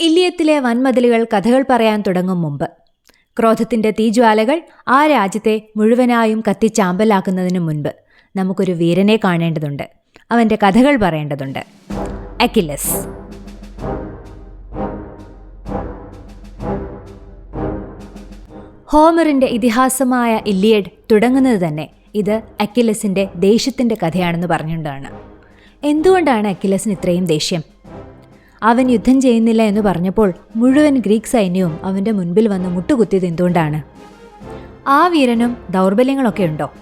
ഇല്ലിയത്തിലെ വൻമതിലുകൾ കഥകൾ പറയാൻ തുടങ്ങും മുമ്പ്. ക്രോധത്തിന്റെ തീജ്വാലകൾ ആ രാജ്യത്തെ മുഴുവനായും കത്തിച്ചാമ്പലാക്കുന്നതിനു മുൻപ് നമുക്കൊരു വീരനെ കാണേണ്ടതുണ്ട്. അവന്റെ കഥകൾ പറയേണ്ടതുണ്ട്. അക്കിലസ് ഹോമറിന്റെ ഇതിഹാസമായ ഇല്ലിയഡ് തുടങ്ങുന്നത് തന്നെ ഇത് അക്കിലസിന്റെ ദേഷ്യത്തിന്റെ കഥയാണെന്ന് പറഞ്ഞുകൊണ്ടാണ്. എന്തുകൊണ്ടാണ് അക്കിലസിന് ഇത്രയും ദേഷ്യം? അവൻ യുദ്ധം ചെയ്യുന്നില്ല എന്ന് പറഞ്ഞപ്പോൾ മുഴുവൻ ഗ്രീക്ക് സൈന്യവും അവന്റെ മുൻപിൽ വന്ന് മുട്ടുകുത്തിയത് എന്തുകൊണ്ടാണ് ആ വീരനും ദൗർബല്യങ്ങളൊക്കെ ഉണ്ടോ?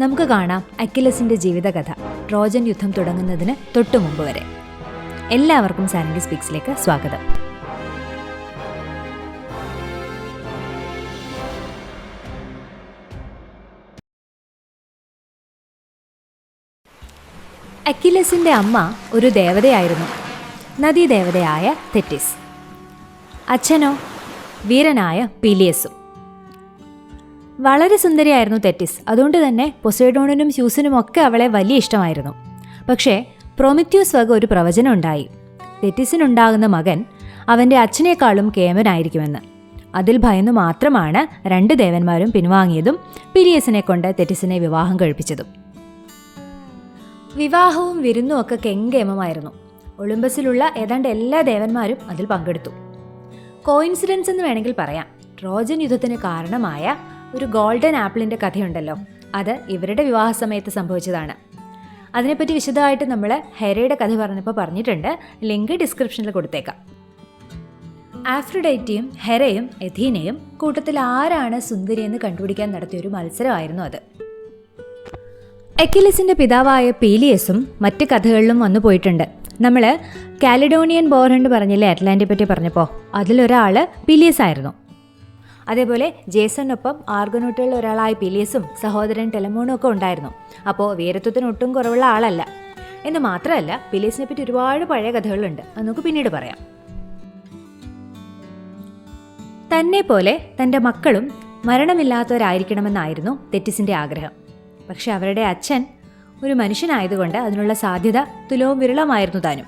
നമുക്ക് കാണാം അക്കിലസിന്റെ ജീവിതകഥ ട്രോജൻ യുദ്ധം തുടങ്ങുന്നതിന് തൊട്ടു മുമ്പ് വരെ. എല്ലാവർക്കും സാനിറ്റി സ്പീക്സിലേക്ക് സ്വാഗതം. അക്കിലസിന്റെ അമ്മ ഒരു ദേവതയായിരുന്നു. നദീദേവതയായ തെറ്റിസ്. അച്ഛനോ വീരനായ പീലിയസും. വളരെ സുന്ദരിയായിരുന്നു തെറ്റിസ്. അതുകൊണ്ട് തന്നെ പൊസൈഡോണിനും ഹ്യൂസിനും ഒക്കെ അവളെ വലിയ ഇഷ്ടമായിരുന്നു. പക്ഷേ പ്രൊമിത്യൂസ് വക ഒരു പ്രവചനം ഉണ്ടായി. തെറ്റിസിനുണ്ടാകുന്ന മകൻ അവന്റെ അച്ഛനേക്കാളും കേമനായിരിക്കുമെന്ന്. അതിൽ ഭയന്നു മാത്രമാണ് രണ്ട് ദേവന്മാരും പിൻവാങ്ങിയതും പിലിയസിനെ കൊണ്ട് തെറ്റിസിനെ വിവാഹം കഴിപ്പിച്ചതും. വിവാഹവും വിരുന്നും ഒക്കെ കെങ്കേമമായിരുന്നു. ഒളിമ്പസിലുള്ള ഏതാണ്ട് എല്ലാ ദേവന്മാരും അതിൽ പങ്കെടുത്തു. കോയിൻസിഡൻസ് എന്ന് വേണമെങ്കിൽ പറയാം. ട്രോജൻ യുദ്ധത്തിന് കാരണമായ ഒരു ഗോൾഡൻ ആപ്പിളിന്റെ കഥയുണ്ടല്ലോ. അത് ഇവരുടെ വിവാഹ സമയത്ത് സംഭവിച്ചതാണ്. അതിനെപ്പറ്റി വിശദമായിട്ട് നമ്മൾ ഹെരയുടെ കഥ പറഞ്ഞപ്പോൾ പറഞ്ഞിട്ടുണ്ട്. ലിങ്ക് ഡിസ്ക്രിപ്ഷനിൽ കൊടുത്തേക്കാം. ആഫ്രിഡൈറ്റിയും ഹെരയും എഥീനയും കൂട്ടത്തിൽ ആരാണ് സുന്ദരി എന്ന് കണ്ടുപിടിക്കാൻ നടത്തിയൊരു മത്സരമായിരുന്നു അത്. എക്കിലിസിന്റെ പിതാവായ പീലിയസും മറ്റ് കഥകളിലും വന്നു പോയിട്ടുണ്ട്. നമ്മൾ കാലിഡോണിയൻ ബോർഹണ്ട് പറഞ്ഞില്ലേ അറ്റ്ലാന്റിയെ പറ്റി പറഞ്ഞപ്പോൾ അതിലൊരാൾ പിലിയസ് ആയിരുന്നു അതേപോലെ ജേസണിനൊപ്പം ആർഗനോട്ടുകളിൽ ഒരാളായ പിലിയസും സഹോദരൻ ടെലമോണും ഒക്കെ ഉണ്ടായിരുന്നു. അപ്പോൾ വീരത്വത്തിന് ഒട്ടും കുറവുള്ള ആളല്ല. എന്ന് മാത്രമല്ല പിലിയസിനെ പറ്റി ഒരുപാട് പഴയ കഥകളുണ്ട്. അത് നമുക്ക് പിന്നീട് പറയാം. തന്നെ പോലെ തന്റെ മക്കളും മരണമില്ലാത്തവരായിരിക്കണമെന്നായിരുന്നു തെറ്റിസിന്റെ ആഗ്രഹം. പക്ഷെ അവരുടെ അച്ഛൻ ഒരു മനുഷ്യനായതുകൊണ്ട് അതിനുള്ള സാധ്യത തുലവും വിരളമായിരുന്നു താനും.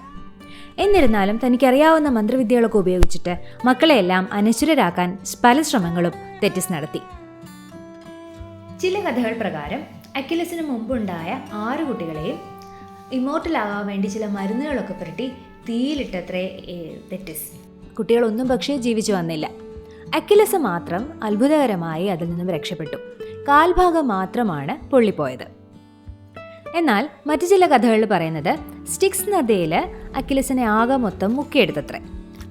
എന്നിരുന്നാലും തനിക്കറിയാവുന്ന മന്ത്രവിദ്യകളൊക്കെ ഉപയോഗിച്ചിട്ട് മക്കളെയെല്ലാം അനശ്വരരാക്കാൻ പല ശ്രമങ്ങളും തെറ്റിസ് നടത്തി. ചില കഥകൾ പ്രകാരം അക്കിലസിന് മുമ്പുണ്ടായ ആറ് കുട്ടികളെയും ഇമോർട്ടലാകാൻ വേണ്ടി ചില മരുന്നുകളൊക്കെ പുരട്ടി തീയിലിട്ടത്രേ തെറ്റിസ്. കുട്ടികളൊന്നും പക്ഷേ ജീവിച്ചു വന്നില്ല. അക്കിലസ് മാത്രം അത്ഭുതകരമായി അതിൽ നിന്നും രക്ഷപ്പെട്ടു. കാൽഭാഗം മാത്രമാണ് പൊള്ളിപ്പോയത്. എന്നാൽ മറ്റു ചില കഥകളിൽ പറയുന്നത് സ്റ്റിക്സ് നദിയിൽ അക്കിലസിനെ ആകെ മൊത്തം മുക്കിയെടുത്തത്രേ.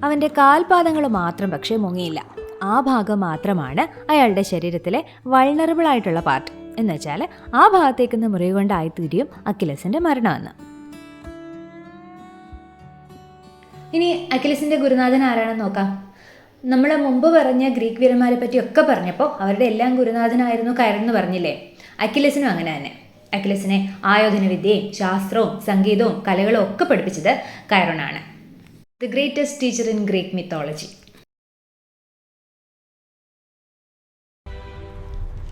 അവന്റെ കാൽപാദങ്ങൾ മാത്രം പക്ഷേ മുങ്ങിയില്ല. ആ ഭാഗം മാത്രമാണ് അയാളുടെ ശരീരത്തിലെ വൾണറബിൾ ആയിട്ടുള്ള പാർട്ട് എന്ന് വെച്ചാൽ ആ ഭാഗത്തേക്ക് നിന്ന് മുറിവ് കൊണ്ടായിത്തീരും അക്കിലസിന്റെ മരണമെന്ന്. ഇനി അക്കിലസിന്റെ ഗുരുനാഥൻ ആരാണെന്ന് നോക്കാം. നമ്മൾ മുമ്പ് പറഞ്ഞ ഗ്രീക്ക് വീരന്മാരെ പറ്റി ഒക്കെ പറഞ്ഞപ്പോൾ അവരുടെ എല്ലാം ഗുരുനാഥനായിരുന്നു എന്ന് പറഞ്ഞില്ലേ? അക്കിലസിനും അങ്ങനെ തന്നെ. അക്കിലസിനെ ആയോധന വിദ്യയും ശാസ്ത്രവും സംഗീതവും കലകളും ഒക്കെ പഠിപ്പിച്ചത് കൈറോണാണ് the greatest teacher in Greek mythology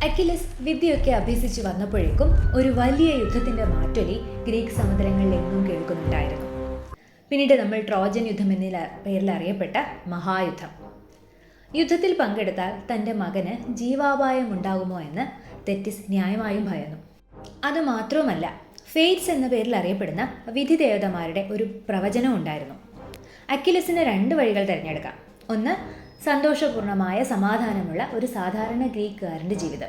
Achilles വിദ്യയൊക്കെ അഭ്യസിച്ച് വന്നപ്പോഴേക്കും ഒരു വലിയ യുദ്ധത്തിന്റെ മാറ്റൊലി ഗ്രീക്ക് സമുദ്രങ്ങളിലെങ്ങും കേൾക്കുന്നുണ്ടായിരുന്നു. പിന്നീട് നമ്മൾ ട്രോജൻ യുദ്ധം എന്ന പേരിൽ അറിയപ്പെട്ട മഹായുദ്ധം. യുദ്ധത്തിൽ പങ്കെടുത്താൽ തന്റെ മകന് ജീവാപായം ഉണ്ടാകുമോ എന്ന് തെറ്റിസ് ന്യായമായും ഭയന്നു. അതുമാത്രവുമല്ല ഫെയ്റ്റ്സ് എന്ന പേരിൽ അറിയപ്പെടുന്ന വിധി ദേവതമാരുടെ ഒരു പ്രവചനം ഉണ്ടായിരുന്നു. അക്കിലസിന് രണ്ട് വഴികൾ തിരഞ്ഞെടുക്കാം. ഒന്ന് സന്തോഷപൂർണമായ സമാധാനമുള്ള ഒരു സാധാരണ ഗ്രീക്കുകാരന്റെ ജീവിതം.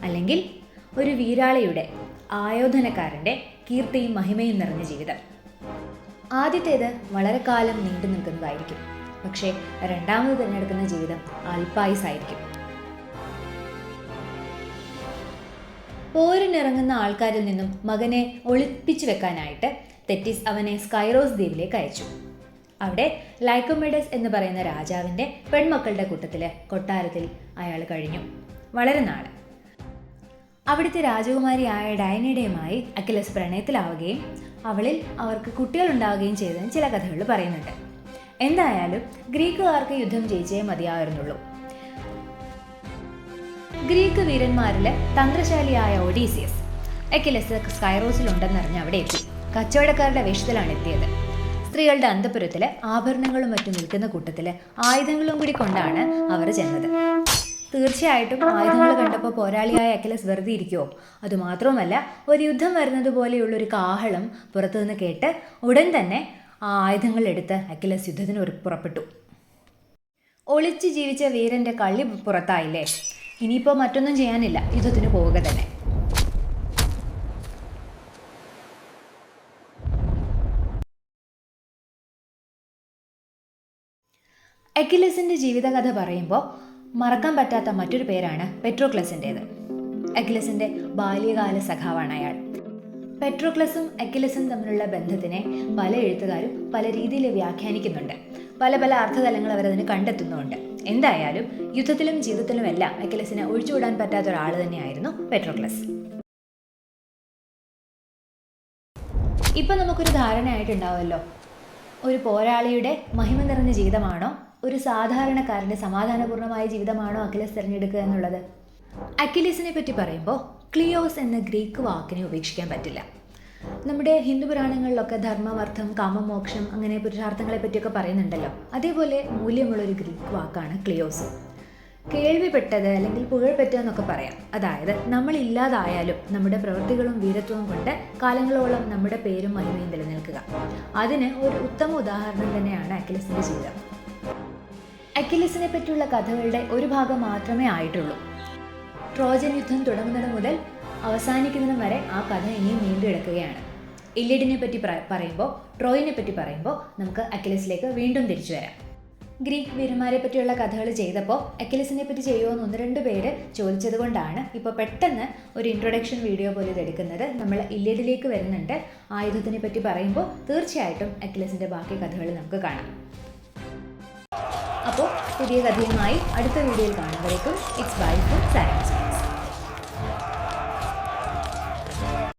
അല്ലെങ്കിൽ ഒരു വീരാളിയുടെ ആയോധനക്കാരന്റെ കീർത്തിയും മഹിമയും നിറഞ്ഞ ജീവിതം. ആദ്യത്തേത് വളരെ കാലം നീണ്ടു നിൽക്കുന്നതായിരിക്കും പക്ഷേ രണ്ടാമത് തിരഞ്ഞെടുക്കുന്ന ജീവിതം അല്പായുസായിരിക്കും. പോരിനിറങ്ങുന്ന ആൾക്കാരിൽ നിന്നും മകനെ ഒളിപ്പിച്ചു വെക്കാനായിട്ട് തെറ്റിസ് അവനെ സ്കൈറോസ് ദ്വീപിലേക്ക് അയച്ചു. അവിടെ ലൈക്കോമെഡസ് എന്ന് പറയുന്ന രാജാവിന്റെ പെൺമക്കളുടെ കൂട്ടത്തിൽ കൊട്ടാരത്തിൽ അയാൾ കഴിഞ്ഞു. വളരെ നാൾ അവിടുത്തെ രാജകുമാരിയായ ഡയനയുടെയുമായി അഖിലസ് പ്രണയത്തിലാവുകയും അവളിൽ അവർക്ക് കുട്ടികളുണ്ടാവുകയും ചെയ്തതെന്ന് ചില കഥകൾ പറയുന്നുണ്ട്. എന്തായാലും ഗ്രീക്കുകാർക്ക് യുദ്ധം ജയിച്ചേ മതിയായിരുന്നുള്ളൂ. ഗ്രീക്ക് വീരന്മാരിലെ തന്ത്രശാലിയായ ഒഡീസിയസ് എക്കിലസ് സ്കൈറോസിലുണ്ടെന്നറിഞ്ഞ് അവിടെ എത്തി. കച്ചവടക്കാരുടെ വേഷത്തിലാണ് എത്തിയത്. സ്ത്രീകളുടെ അന്തപുരത്തിലെ ആഭരണങ്ങളും മറ്റും നിൽക്കുന്ന കൂട്ടത്തിൽ ആയുധങ്ങളും കൂടി കൊണ്ടാണ് അവർ ചെന്നത്. തീർച്ചയായിട്ടും ആയുധങ്ങൾ കണ്ടപ്പോൾ പോരാളിയായ അഖിലസ് വെറുതെ ഇരിക്കുമോ അതുമാത്രവുമല്ല ഒരു യുദ്ധം വരുന്നത് പോലെയുള്ള ഒരു കാഹളം പുറത്തുനിന്ന് കേട്ട് ഉടൻ തന്നെ ആ ആയുധങ്ങൾ എടുത്ത് അഖിലസ് യുദ്ധത്തിന് പുറപ്പെട്ടു. ഒളിച്ച് ജീവിച്ച വീരന്റെ കള്ളി പുറത്തായില്ലേ? ഇനിയിപ്പോൾ മറ്റൊന്നും ചെയ്യാനില്ല. യുദ്ധത്തിന് പോവുക തന്നെ. അക്കിലസിന്റെ ജീവിതകഥ പറയുമ്പോൾ മറക്കാൻ പറ്റാത്ത മറ്റൊരു പേരാണ് പെട്രോക്ലസിന്റേത് അക്കിലസിന്റെ ബാല്യകാല സഖാവാണ് അയാൾ. പെട്രോക്ലസും അക്കിലസും തമ്മിലുള്ള ബന്ധത്തിനെ പല എഴുത്തുകാരും പല രീതിയിൽ വ്യാഖ്യാനിക്കുന്നുണ്ട്. പല പല അർത്ഥതലങ്ങൾ അവരതിന് കണ്ടെത്തുന്നുമുണ്ട്. എന്തായാലും യുദ്ധത്തിലും ജീവിതത്തിലുമെല്ലാം അക്കിലസിനെ ഒഴിച്ചുവിടാൻ പറ്റാത്ത ഒരാൾ തന്നെയായിരുന്നു പെട്രോക്ലസ്. ഇപ്പം നമുക്കൊരു ധാരണയായിട്ടുണ്ടാവുമല്ലോ. ഒരു പോരാളിയുടെ മഹിമ നിറഞ്ഞ ജീവിതമാണോ? ഒരു സാധാരണക്കാരന്റെ സമാധാനപൂർണമായ ജീവിതമാണോ അഖിലസ് തിരഞ്ഞെടുക്കുക എന്നുള്ളത്? അഖിലസിനെ പറ്റി പറയുമ്പോൾ ക്ലിയോസ് എന്ന ഗ്രീക്ക് വാക്കിനെ ഉപേക്ഷിക്കാൻ പറ്റില്ല. നമ്മുടെ ഹിന്ദു പുരാണങ്ങളിലൊക്കെ ധർമ്മമർത്ഥം കാമമോക്ഷം അങ്ങനെ പുരുഷാർത്ഥങ്ങളെ പറ്റിയൊക്കെ പറയുന്നുണ്ടല്ലോ. അതേപോലെ മൂല്യമുള്ളൊരു ഗ്രീക്ക് വാക്കാണ് ക്ലിയോസ്. കേൾവിപ്പെട്ടത് അല്ലെങ്കിൽ പുകഴ്പെറ്റതെന്നൊക്കെ പറയാം. അതായത് നമ്മൾ ഇല്ലാതായാലും നമ്മുടെ പ്രവൃത്തികളും വീരത്വവും കൊണ്ട് കാലങ്ങളോളം നമ്മുടെ പേരും മഹിമയും നിലനിൽക്കുക. അതിന് ഒരു ഉത്തമ ഉദാഹരണം തന്നെയാണ് അഖിലസിന്റെ ജീവിതം. അഖിലസിനെ പറ്റിയുള്ള കഥകളുടെ ഒരു ഭാഗം മാത്രമേ ആയിട്ടുള്ളൂ. ട്രോജൻ യുദ്ധം തുടങ്ങുന്നത് മുതൽ അവസാനിക്കുന്നതും വരെ ആ കഥ ഇനിയും നീണ്ടു കിടക്കുകയാണ് ഇല്ലിഡിനെ പറ്റി പറയുമ്പോൾ ട്രോയിനെ പറ്റി പറയുമ്പോൾ നമുക്ക് അക്കിലസിലേക്ക് വീണ്ടും തിരിച്ചു വരാം. ഗ്രീക്ക് വീരന്മാരെ പറ്റിയുള്ള കഥകൾ ചെയ്തപ്പോൾ അക്കിലസിനെ പറ്റി ചെയ്യുമോ എന്ന് ഒന്ന് രണ്ട് പേര് ചോദിച്ചത് കൊണ്ടാണ് ഇപ്പോൾ പെട്ടെന്ന് ഒരു ഇൻട്രൊഡക്ഷൻ വീഡിയോ പോലെ ഇതെടുക്കുന്നത് നമ്മൾ ഇല്ലിഡിലേക്ക് വരുന്നുണ്ട്. ആയുധത്തിനെ പറ്റി പറയുമ്പോൾ തീർച്ചയായിട്ടും അക്കിലസിന്റെ ബാക്കി കഥകൾ നമുക്ക് കാണാം. അപ്പോൾ പുതിയ കഥയുമായി അടുത്ത വീഡിയോയിൽ കാണുമ്പോഴേക്കും ഇറ്റ്സ് ബൈ ഫുഡ് സയൻസ്